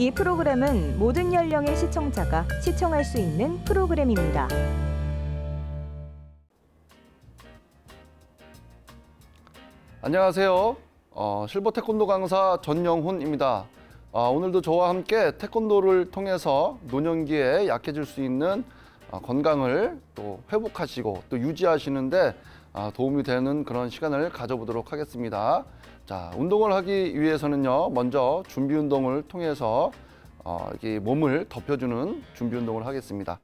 이 프로그램은 모든 연령의 시청자가 시청할 수 있는 프로그램입니다. 안녕하세요. 어, 실버 태권도 강사 전영훈입니다. 아, 오늘도 저와 함께 태권도를 통해서 노년기에 약해질 수 있는 아, 건강을 또 회복하시고 또 유지하시는데 아, 도움이 되는 그런 시간을 가져보도록 하겠습니다. 자, 운동을 하기 위해서는요, 먼저 준비 운동을 통해서 어, 이렇게 몸을 덮여주는 준비 운동을 하겠습니다.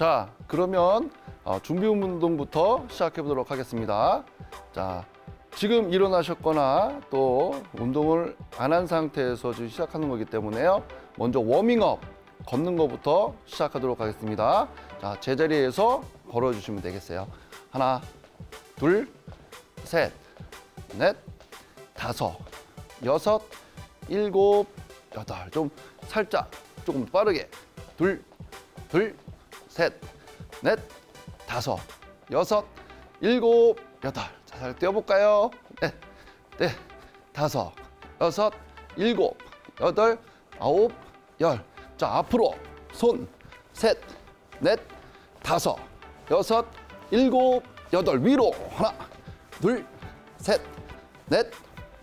자, 그러면 어, 준비 운동부터 시작해 보도록 하겠습니다. 자, 지금 일어나셨거나 또 운동을 안 한 상태에서 지금 시작하는 거기 때문에요. 먼저 워밍업, 걷는 것부터 시작하도록 하겠습니다. 자, 제자리에서 걸어주시면 되겠어요. 하나, 둘, 셋, 넷, 다섯, 여섯, 일곱, 여덟. 좀 살짝 조금 빠르게. 둘, 둘, 셋, 넷, 다섯, 여섯, 일곱, 여덟. 자, 잘 뛰어볼까요? 넷, 넷, 다섯, 여섯, 일곱, 여덟, 아홉, 열. 자, 앞으로 손, 셋, 넷, 다섯, 여섯, 일곱, 여덟. 위로 하나, 둘, 셋, 넷,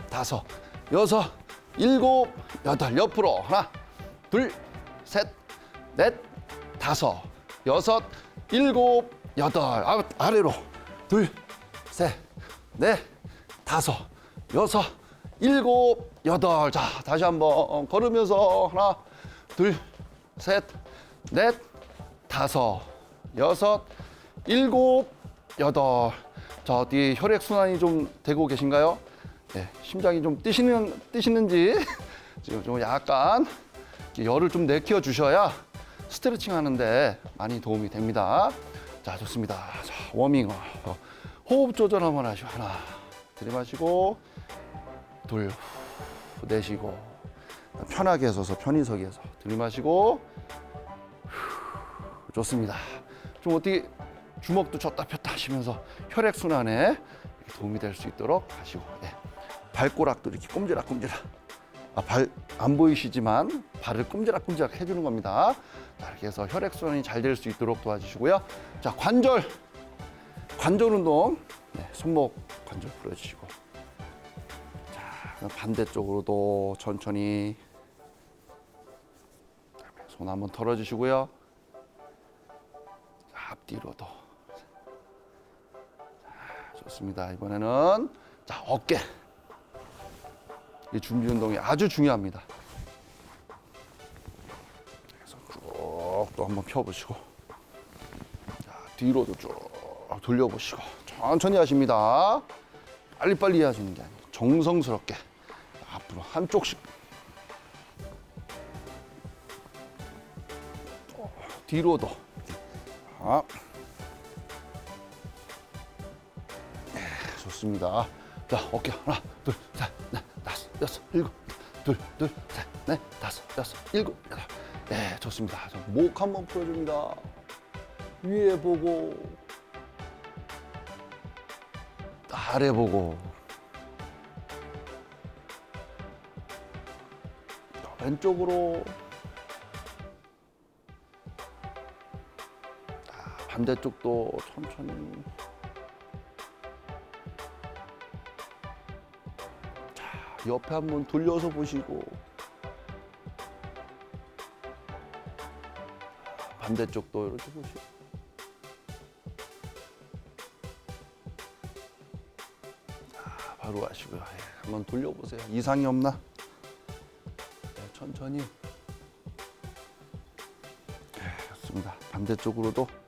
다섯, 여섯, 일곱, 여덟. 옆으로 하나, 둘, 셋, 넷, 다섯, 여섯, 일곱, 여덟. 아, 아래로 둘, 셋, 넷, 다섯, 여섯, 일곱, 여덟. 자, 다시 한번 걸으면서 하나, 둘, 셋, 넷, 다섯, 여섯, 일곱, 여덟. 자, 어디 혈액 순환이 좀 되고 계신가요? 네, 심장이 좀 뛰시는 뛰시는지 지금 좀 약간 열을 좀 내키워 주셔야 스트레칭 하는데 많이 도움이 됩니다. 자, 좋습니다. 자, 워밍업. 어, 호흡 조절 한번 하시고 하나 들이마시고 둘 후, 내쉬고 편하게 서서 편의석에서 들이마시고 후, 좋습니다. 좀 어떻게 주먹도 줬다 폈다 하시면서 혈액 순환에 도움이 될 수 있도록 하시고 네. 발꼬락도 이렇게 꼼지락꼼지락 아, 발 안 보이시지만 발을 꼼지락꼼지락 해주는 겁니다. 자, 이렇게 해서 혈액 순환이 잘 될 수 있도록 도와주시고요. 자 관절 관절 운동 네, 손목 관절 풀어주시고 자 반대쪽으로도 천천히 손 한번 털어주시고요. 자, 앞뒤로도 자, 좋습니다. 이번에는 자 어깨 이 준비 운동이 아주 중요합니다. 그래서 쭉 또 한번 펴보시고 자, 뒤로도 쭉 돌려보시고 천천히 하십니다. 빨리빨리 하시는 게 아니고 정성스럽게 앞으로 한쪽씩 뒤로도 자. 네, 좋습니다. 자, 어깨 하나, 둘, 셋, 넷, 다섯, 여섯, 일곱, 둘, 둘, 셋, 넷, 다섯, 여섯, 일곱, 여덟. 네, 좋습니다. 자, 목 한번 풀어줍니다. 위에 보고, 아래 보고. 왼쪽으로. 자, 반대쪽도 천천히. 옆에 한번 돌려서 보시고 반대쪽도 이렇게 보시고. 자, 바로 하시고요. 예, 한번 돌려보세요. 이상이 없나? 네, 천천히. 예, 좋습니다. 반대쪽으로도.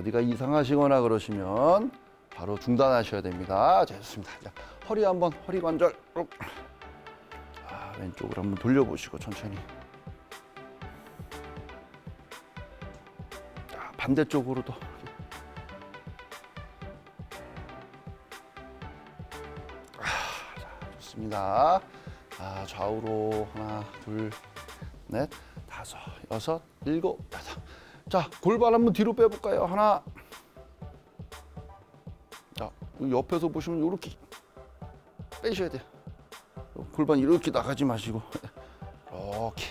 어디가 이상하시거나 그러시면 바로 중단하셔야 됩니다. 자, 좋습니다. 자, 허리 한번 허리 관절. 쭉. 자, 왼쪽으로 한번 돌려보시고 천천히. 자, 반대쪽으로도. 아, 자, 좋습니다. 아, 좌우로 하나, 둘, 넷, 다섯, 여섯, 일곱. 자, 골반 한번 뒤로 빼볼까요? 하나. 자, 옆에서 보시면 이렇게 빼셔야 돼요. 골반 이렇게 나가지 마시고 이렇게.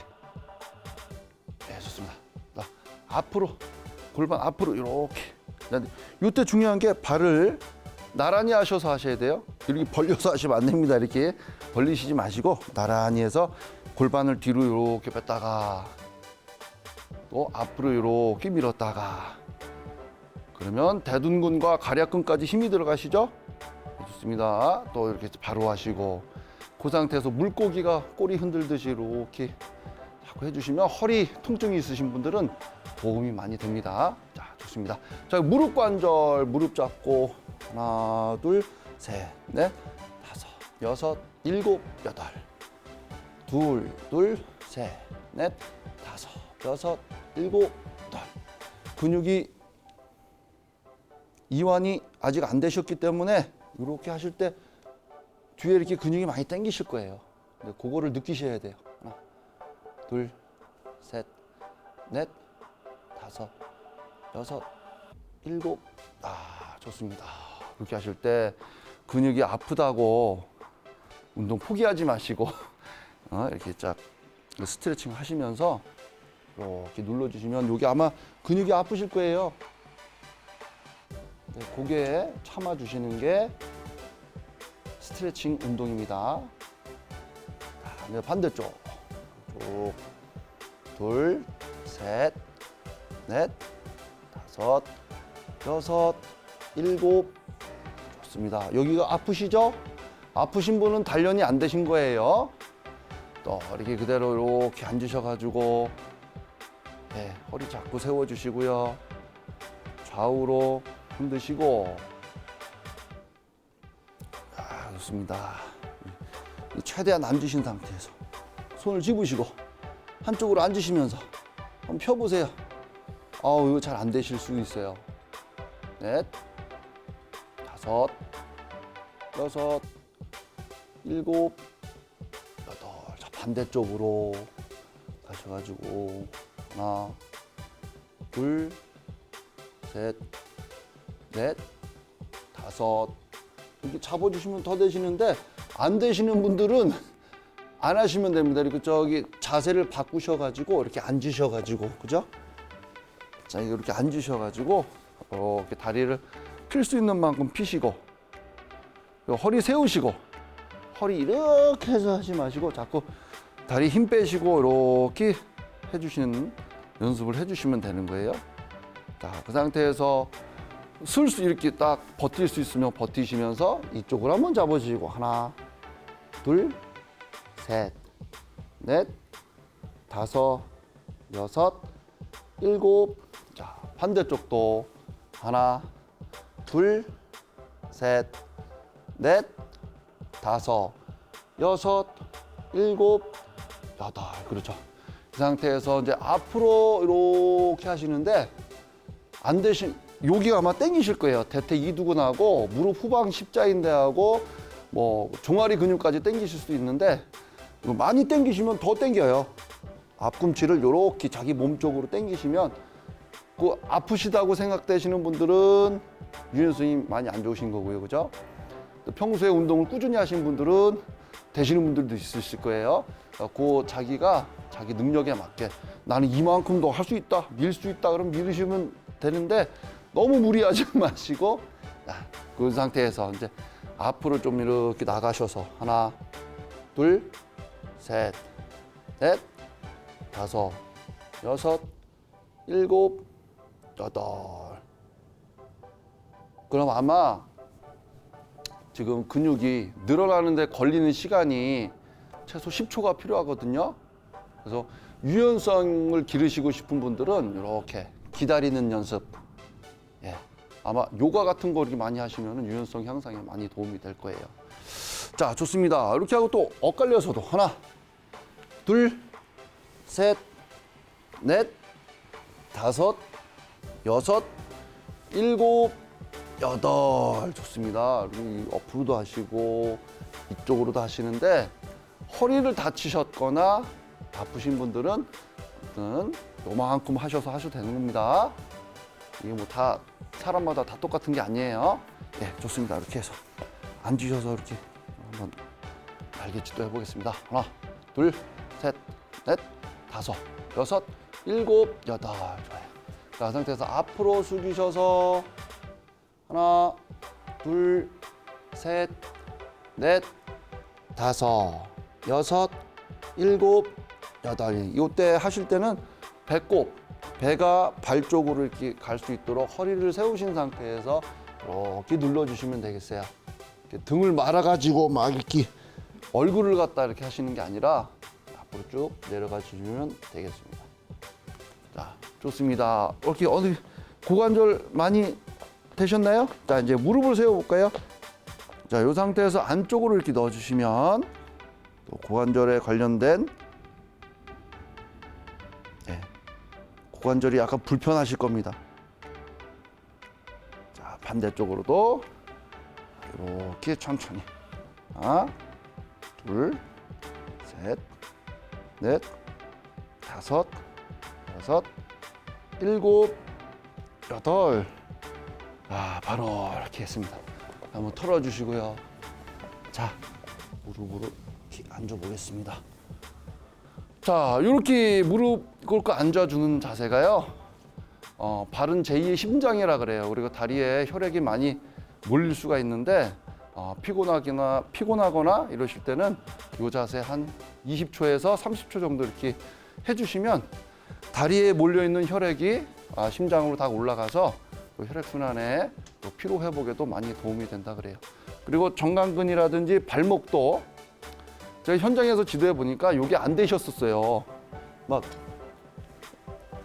네, 좋습니다. 자, 앞으로 골반 앞으로 이렇게. 이때 중요한 게 발을 나란히 하셔서 하셔야 돼요. 이렇게 벌려서 하시면 안 됩니다. 이렇게 벌리시지 마시고 나란히 해서 골반을 뒤로 이렇게 뺐다가 또 앞으로 이렇게 밀었다가 그러면 대둔근과 가략근까지 힘이 들어가시죠? 네, 좋습니다. 또 이렇게 바로 하시고 그 상태에서 물고기가 꼬리 흔들듯이 이렇게 자꾸 해주시면 허리 통증이 있으신 분들은 도움이 많이 됩니다. 자, 좋습니다. 자, 무릎 관절 무릎 잡고 하나, 둘, 셋, 넷, 다섯, 여섯, 일곱, 여덟. 둘, 둘, 셋, 넷, 다섯, 여섯, 일곱, 여덟. 근육이 이완이 아직 안 되셨기 때문에 이렇게 하실 때 뒤에 이렇게 근육이 많이 당기실 거예요. 근데 그거를 느끼셔야 돼요. 하나, 둘, 셋, 넷, 다섯, 여섯, 일곱. 아, 좋습니다. 그렇게 하실 때 근육이 아프다고 운동 포기하지 마시고 어, 이렇게 쫙 스트레칭 하시면서 이렇게 눌러주시면 여기 아마 근육이 아프실 거예요. 네, 고개에 참아주시는 게 스트레칭 운동입니다. 자, 네, 반대쪽. 쭉. 둘, 셋, 넷, 다섯, 여섯, 일곱. 좋습니다. 여기가 아프시죠? 아프신 분은 단련이 안 되신 거예요. 또 이렇게 그대로 이렇게 앉으셔가지고 네, 허리 자꾸 세워주시고요. 좌우로 흔드시고 아, 좋습니다. 최대한 앉으신 상태에서 손을 집으시고 한쪽으로 앉으시면서 한번 펴보세요. 아우 이거 잘 안 되실 수 있어요. 넷, 다섯, 여섯, 일곱, 여덟. 자 반대쪽으로 가셔가지고 하나, 둘, 셋, 넷, 다섯 이렇게 잡아주시면 더 되시는데 안 되시는 분들은 안 하시면 됩니다. 이렇게 저기 자세를 바꾸셔가지고 이렇게 앉으셔가지고 그죠? 자 이렇게 앉으셔가지고 이렇게 다리를 필 수 있는 만큼 피시고 허리 세우시고 허리 이렇게 해서 하지 마시고 자꾸 다리 힘 빼시고 이렇게 해주시는 연습을 해주시면 되는 거예요. 자, 그 상태에서 슬수 이렇게 딱 버틸 수 있으면 버티시면서 이쪽을 한번 잡아주시고 하나, 둘, 셋, 넷, 다섯, 여섯, 일곱. 자, 반대쪽도 하나, 둘, 셋, 넷, 다섯, 여섯, 일곱, 여덟. 그렇죠. 이 상태에서 이제 앞으로 이렇게 하시는데 안 되신 여기가 아마 땡기실 거예요. 대퇴 이두근하고 무릎 후방 십자인대하고 뭐 종아리 근육까지 땡기실 수도 있는데 많이 땡기시면 더 땡겨요. 앞꿈치를 이렇게 자기 몸 쪽으로 땡기시면 그 아프시다고 생각되시는 분들은 유연 선생님 많이 안 좋으신 거고요, 그죠? 또 평소에 운동을 꾸준히 하신 분들은 되시는 분들도 있으실 거예요. 그 자기가 자기 능력에 맞게 나는 이만큼도 할수 있다, 밀 수 있다, 그럼 밀으시면 되는데 너무 무리하지 마시고 자, 그 상태에서 이제 앞으로 좀 이렇게 나가셔서 하나, 둘, 셋, 넷, 다섯, 여섯, 일곱, 여덟. 그럼 아마 지금 근육이 늘어나는데 걸리는 시간이 최소 10초가 필요하거든요. 그래서 유연성을 기르시고 싶은 분들은 이렇게 기다리는 연습. 예. 아마 요가 같은 거 이렇게 많이 하시면 유연성 향상에 많이 도움이 될 거예요. 자, 좋습니다. 이렇게 하고 또 엇갈려서도 하나, 둘, 셋, 넷, 다섯, 여섯, 일곱, 여덟. 좋습니다. 그리고 이 옆으로도 하시고 이쪽으로도 하시는데 허리를 다치셨거나 아프신 분들은 아무튼 요만큼 하셔서 하셔도 되는 겁니다. 이게 뭐 다 사람마다 다 똑같은 게 아니에요. 네, 좋습니다. 이렇게 해서 앉으셔서 이렇게 한번 날개짓도 해보겠습니다. 하나, 둘, 셋, 넷, 다섯, 여섯, 일곱, 여덟. 좋아요. 자, 이 상태에서 앞으로 숙이셔서 하나, 둘, 셋, 넷, 다섯, 여섯, 일곱, 여덟. 이때 하실 때는 배꼽, 배가 발 쪽으로 이렇게 갈 수 있도록 허리를 세우신 상태에서 이렇게 눌러주시면 되겠어요. 이렇게 등을 말아가지고 막 이렇게 얼굴을 갖다 이렇게 하시는 게 아니라 앞으로 쭉 내려가 주시면 되겠습니다. 자, 좋습니다. 이렇게 어느 고관절 많이 되셨나요? 자, 이제 무릎을 세워볼까요? 자, 이 상태에서 안쪽으로 이렇게 넣어주시면 또 고관절에 관련된 고관절이 약간 불편하실 겁니다. 자, 반대쪽으로도 이렇게 천천히 하나, 둘, 셋, 넷, 다섯, 여섯, 일곱, 여덟. 아, 바로 이렇게 했습니다. 한번 털어주시고요. 자, 무릎으로 이렇게 앉아보겠습니다. 자, 이렇게 무릎 꿇고 앉아주는 자세가요. 어, 발은 제2의 심장이라 그래요. 그리고 다리에 혈액이 많이 몰릴 수가 있는데 어, 피곤하거나 피곤하거나 이러실 때는 이 자세 한 20초에서 30초 정도 이렇게 해주시면 다리에 몰려 있는 혈액이 아, 심장으로 다 올라가서 또 혈액 순환에 또 피로 회복에도 많이 도움이 된다 그래요. 그리고 정강근이라든지 발목도 제가 현장에서 지도해 보니까 이게 안 되셨었어요. 막,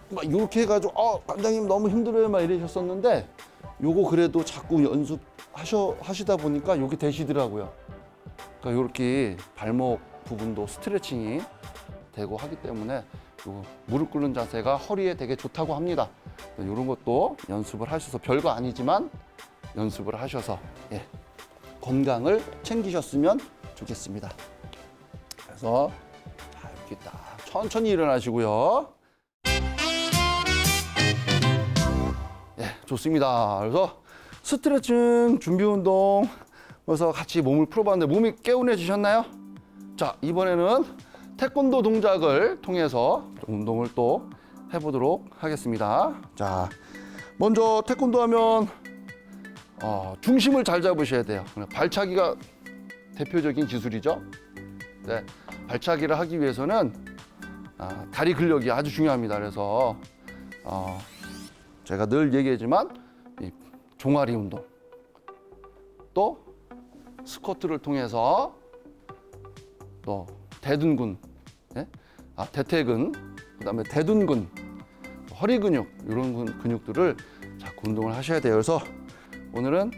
막 이렇게 해가지고 아 관장님 너무 힘들어요 막 이러셨었는데 요거 그래도 자꾸 연습하셔 하시다 보니까 요게 되시더라고요. 그러니까 이렇게 발목 부분도 스트레칭이 되고 하기 때문에 요 무릎 꿇는 자세가 허리에 되게 좋다고 합니다. 이런 것도 연습을 하셔서 별거 아니지만 연습을 하셔서 예, 건강을 챙기셨으면 좋겠습니다. 그래서 자, 이렇게 딱 천천히 일어나시고요. 예, 좋습니다. 그래서 스트레칭 준비 운동 그래서 같이 몸을 풀어봤는데 몸이 개운해지셨나요? 자, 이번에는 태권도 동작을 통해서 좀 운동을 또 해보도록 하겠습니다. 자, 먼저 태권도 하면 어, 중심을 잘 잡으셔야 돼요. 발차기가 대표적인 기술이죠. 네, 발차기를 하기 위해서는 아, 다리 근력이 아주 중요합니다. 그래서 어, 제가 늘 얘기하지만 이 종아리 운동 또 스쿼트를 통해서 또 대둔근, 예? 아 대퇴근, 그다음에 대둔근, 허리 근육 이런 근- 근육들을 자꾸 운동을 하셔야 돼요. 그래서 오늘은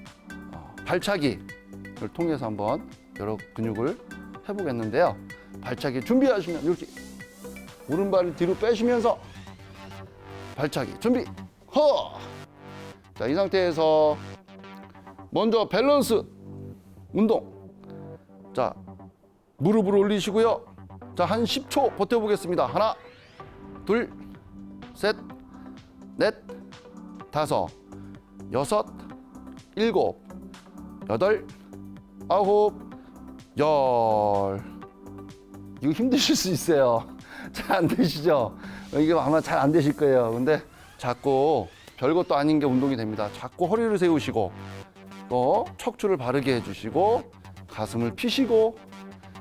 어, 발차기를 통해서 한번 여러 근육을 해보겠는데요. 발차기 준비하시면 이렇게 오른발을 뒤로 빼시면서 발차기 준비 허! 자, 이 상태에서 먼저 밸런스 운동. 자, 무릎을 올리시고요. 자, 한 10초 버텨보겠습니다. 하나, 둘, 셋, 넷, 다섯, 여섯, 일곱, 여덟, 아홉, 열. 이거 힘드실 수 있어요. 잘 안 되시죠? 이게 아마 잘 안 되실 거예요. 근데 자꾸 별것도 아닌 게 운동이 됩니다. 자꾸 허리를 세우시고 또 척추를 바르게 해주시고 가슴을 피시고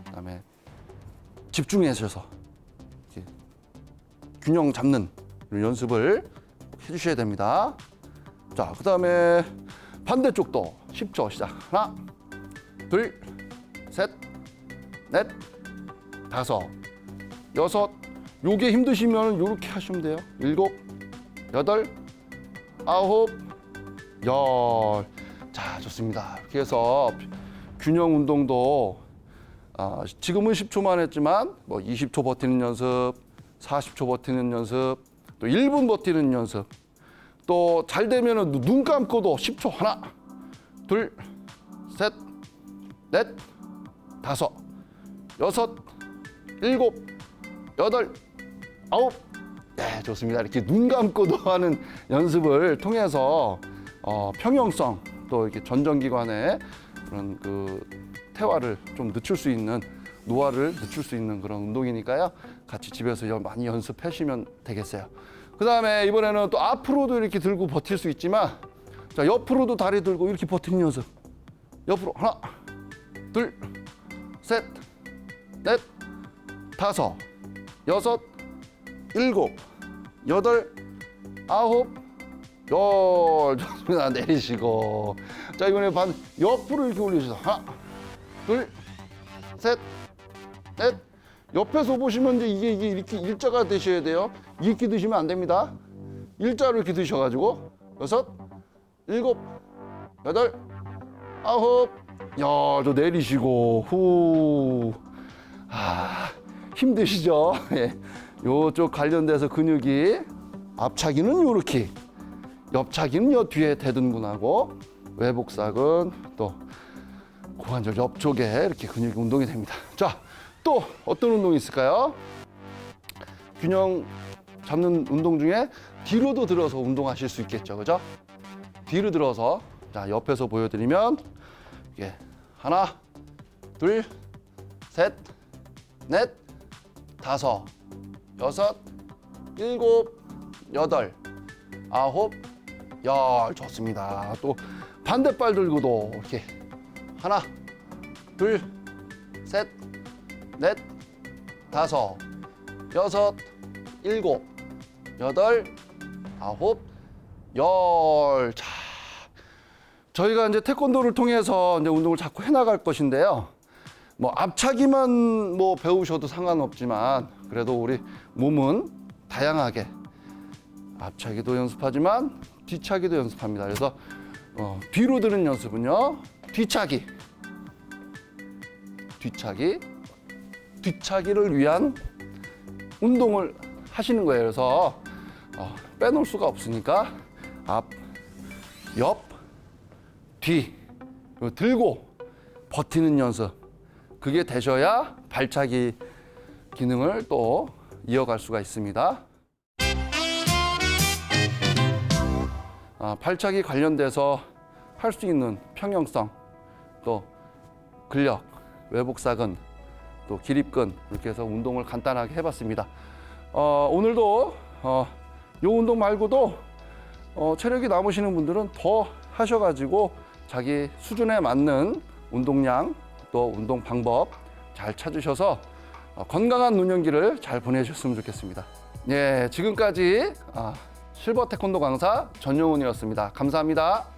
그다음에 집중하셔서 이렇게 균형 잡는 연습을 해주셔야 됩니다. 자, 그 다음에 반대쪽도 10초 시작. 하나, 둘, 셋, 넷, 다섯, 여섯. 요게 힘드시면 요렇게 하시면 돼요. 일곱, 여덟, 아홉, 열. 자, 좋습니다. 이렇게 해서 균형 운동도 아, 지금은 10초만 했지만 뭐 20초 버티는 연습, 40초 버티는 연습, 또 1분 버티는 연습. 또 잘 되면은 눈 감고도 10초 하나, 둘, 셋, 넷, 다섯, 여섯, 일곱, 여덟, 아홉. 네, 좋습니다. 이렇게 눈 감고도 하는 연습을 통해서 어, 평형성 또 이렇게 전정기관의 그런 그 태화를 좀 늦출 수 있는 노화를 늦출 수 있는 그런 운동이니까요. 같이 집에서 연- 많이 연습하시면 되겠어요. 그 다음에 이번에는 또 앞으로도 이렇게 들고 버틸 수 있지만 자 옆으로도 다리 들고 이렇게 버티는 연습. 옆으로 하나, 둘, 셋, 넷, 다섯, 여섯, 일곱, 여덟, 아홉, 열. 좋습니다. 내리시고. 자, 이번에 반 옆으로 이렇게 올리시죠. 하나, 둘, 셋, 넷. 옆에서 보시면 이제 이게, 이게 이렇게 일자가 되셔야 돼요. 이렇게 드시면 안 됩니다. 일자로 이렇게 드셔가지고 여섯, 일곱, 여덟, 아홉, 야, 저 내리시고 후. 아, 힘드시죠? 예. 요쪽 관련돼서 근육이 앞차기는 요렇게, 옆차기는 요 뒤에 대둔근하고 외복삭은 또 고관절 옆쪽에 이렇게 근육이 운동이 됩니다. 자, 또 어떤 운동이 있을까요? 균형 잡는 운동 중에 뒤로도 들어서 운동하실 수 있겠죠, 그죠? 뒤로 들어서 자 옆에서 보여드리면 이게 하나, 둘, 셋, 넷, 다섯, 여섯, 일곱, 여덟, 아홉, 열 좋습니다. 또 반대발 들고도 이렇게 하나, 둘, 셋, 넷, 다섯, 여섯, 일곱, 여덟, 아홉, 열. 자, 저희가 이제 태권도를 통해서 이제 운동을 자꾸 해나갈 것인데요. 뭐 앞차기만 뭐 배우셔도 상관없지만 그래도 우리 몸은 다양하게 앞차기도 연습하지만 뒤차기도 연습합니다. 그래서 어, 뒤로 드는 연습은요. 뒤차기, 뒤차기, 뒤차기를 위한 운동을 하시는 거예요. 그래서 어, 빼놓을 수가 없으니까 앞, 옆, 뒤 들고 버티는 연습 그게 되셔야 발차기 기능을 또 이어갈 수가 있습니다. 아, 발차기 관련돼서 할 수 있는 평형성 또 근력, 외복사근 또 기립근 이렇게 해서 운동을 간단하게 해봤습니다. 어, 오늘도 어, 요 운동 말고도 어, 체력이 남으시는 분들은 더 하셔가지고 자기 수준에 맞는 운동량 또 운동 방법 잘 찾으셔서 어, 건강한 노년기를 잘 보내셨으면 좋겠습니다. 예, 지금까지 아, 실버 태권도 강사 전용훈이었습니다. 감사합니다.